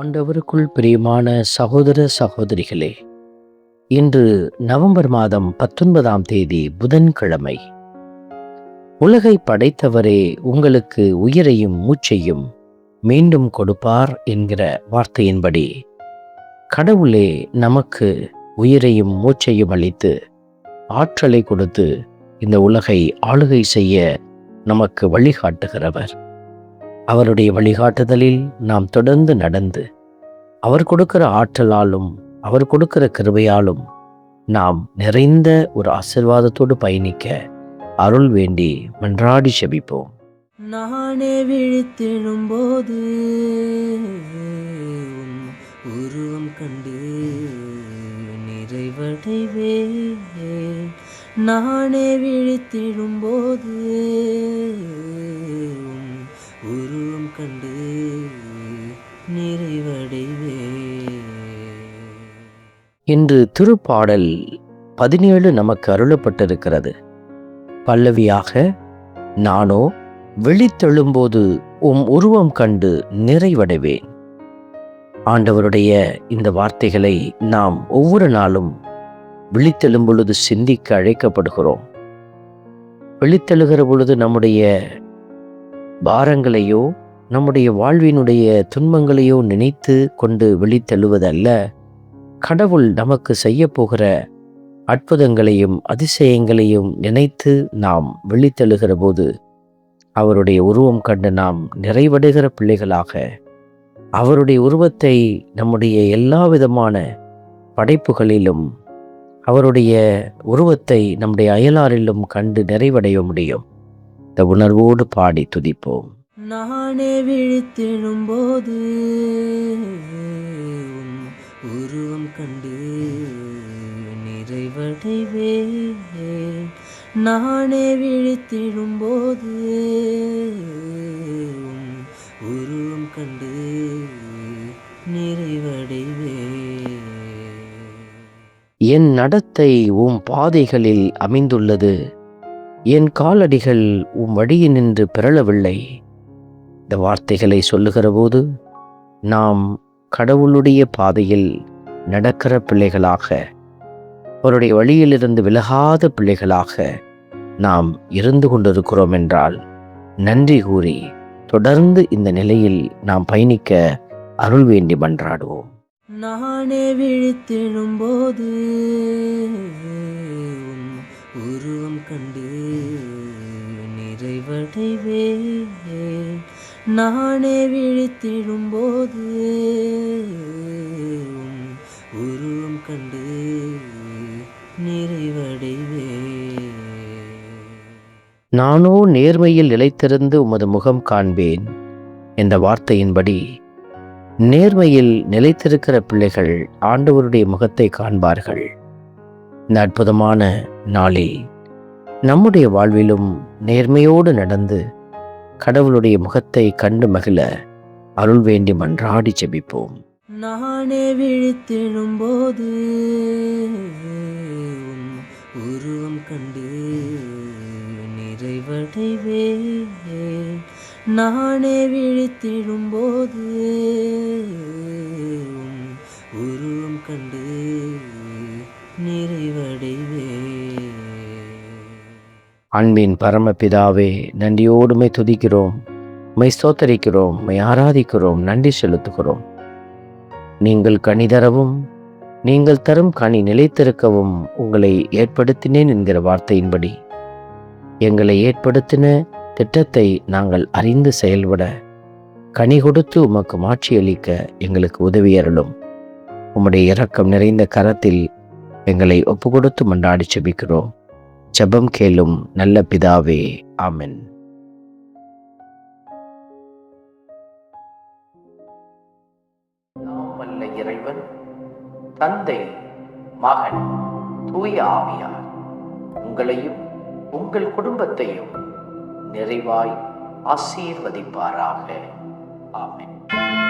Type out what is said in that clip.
ஆண்டவருக்குள் பிரியமான சகோதர சகோதரிகளே இன்று நவம்பர் மாதம் பத்தொன்பதாம் தேதி புதன்கிழமை. உலகை படைத்தவரே உங்களுக்கு உயிரையும் மூச்சையும் மீண்டும் கொடுப்பார் என்கிற வார்த்தையின்படி கடவுளே நமக்கு உயிரையும் மூச்சையும் அளித்து ஆற்றலை கொடுத்து இந்த உலகை ஆளுகை செய்ய நமக்கு வழிகாட்டுகிறவர். அவருடைய வழிகாட்டுதலில் நாம் தொடர்ந்து நடந்து அவர் கொடுக்கிற ஆற்றலாலும் அவர் கொடுக்கிற கிருபையாலும் நாம் நிறைந்த ஒரு ஆசிர்வாதத்தோடு பயணிக்க அருள் வேண்டி மன்றாடி செபிப்போம். நானே விழித்தெழும்போது போது உருவம் கண்டு நிறைவடைவேன் நானே விழித்தெழும் போது உருவம் கண்டு நிறைவடைவே. இன்று திருப்பாடல் பதினேழு நமக்கு அருளப்பட்டிருக்கிறது. பல்லவியாக நானோ விழித்தெழும்போது உம் உருவம் கண்டு நிறைவடைவேன். ஆண்டவருடைய இந்த வார்த்தைகளை நாம் ஒவ்வொரு நாளும் விழித்தெழும் பொழுது சிந்திக்க அழைக்கப்படுகிறோம். விழித்தெழுகிற பொழுது நம்முடைய பாரங்களையோ நம்முடைய வாழ்வினுடைய துன்பங்களையோ நினைத்து கொண்டு விழித்தெழுவதல்ல கடவுள் நமக்கு செய்ய போகிற அற்புதங்களையும் அதிசயங்களையும் நினைத்து நாம் விழித்தெழுகிற போது அவருடைய உருவம் கண்டு நாம் நிறைவடைகிற பிள்ளைகளாக அவருடைய உருவத்தை நம்முடைய எல்லா விதமான படைப்புகளிலும் அவருடைய உருவத்தை நம்முடைய அயலாரிலும் கண்டு நிறைவடைய முடியும். இந்த உணர்வோடு பாடி துதிப்போம். நானே விழித்தெழும்போது உருவம் கண்டு நிறைவடைவேன் நானே விழித்தெழும்போது உருவம் கண்டு நிறைவடைவேன் என் நடத்தை உம் பாதைகளில் அமைந்துள்ளது. என் காலடிகள் உம் வழியினின்று பிறளவில்லை. இந்த வார்த்தைகளை சொல்லுகிறபோது நாம் கடவுளுடைய பாதையில் நடக்கிற பிள்ளைகளாக அவருடைய வழியிலிருந்து விலகாத பிள்ளைகளாக நாம் இருந்து கொண்டிருக்கிறோம் என்றால் நன்றி கூறி தொடர்ந்து இந்த நிலையில் நாம் பயணிக்க அருள் வேண்டி மன்றாடுவோம். நானே விழித்தெழும்போது உருவம் கண்டு நிறைவடைவேன் நானே விழித்திடும்போது உருவம் கண்டு நிறைவடைவேன் நானோ நேர்மையில் நிலைத்திருந்து உமது முகம் காண்பேன் என்ற வார்த்தையின்படி நேர்மையில் நிலைத்திருக்கிற பிள்ளைகள் ஆண்டவருடைய முகத்தை காண்பார்கள். இந்த அற்புதமான நாளில் நம்முடைய வாழ்விலும் நேர்மையோடு நடந்து கடவுளுடைய முகத்தை கண்டு மகிழ அருள் வேண்டி மன்றாடி செபிப்போம் நானே விழித்தெழும் போது உருவம் கண்டு நிறைவடைவேன் நானே விழித்தெழும் போது உருவம் கண்டு நிறைவடைவேன் அன்பின் பரமபிதாவே நன்றியோடுமை துதிக்கிறோம். மை சோத்தரிக்கிறோம் மை ஆராதிக்கிறோம் நன்றி செலுத்துகிறோம். நீங்கள் கனி தரவும் நீங்கள் தரும் கனி நிலைத்திருக்கவும் உங்களை ஏற்படுத்தினேன் என்கிற வார்த்தையின்படி. எங்களை ஏற்படுத்தின திட்டத்தை நாங்கள் அறிந்து செயல்பட கனி கொடுத்து உமக்கு மாட்சியளிக்க எங்களுக்கு உதவி அருளும். உம்முடைய இரக்கம் நிறைந்த கரத்தில் எங்களை ஒப்பு கொடுத்து மன்றாடி செபிக்கிறோம் ஜெபம் கேளும் நல்ல பிதாவே ஆமென். நாமல்ல இறைவன் தந்தை மகன் தூய ஆவியார் உங்களையும் உங்கள் குடும்பத்தையும் நிறைவாய் ஆசீர்வதிப்பாராக. ஆமென்.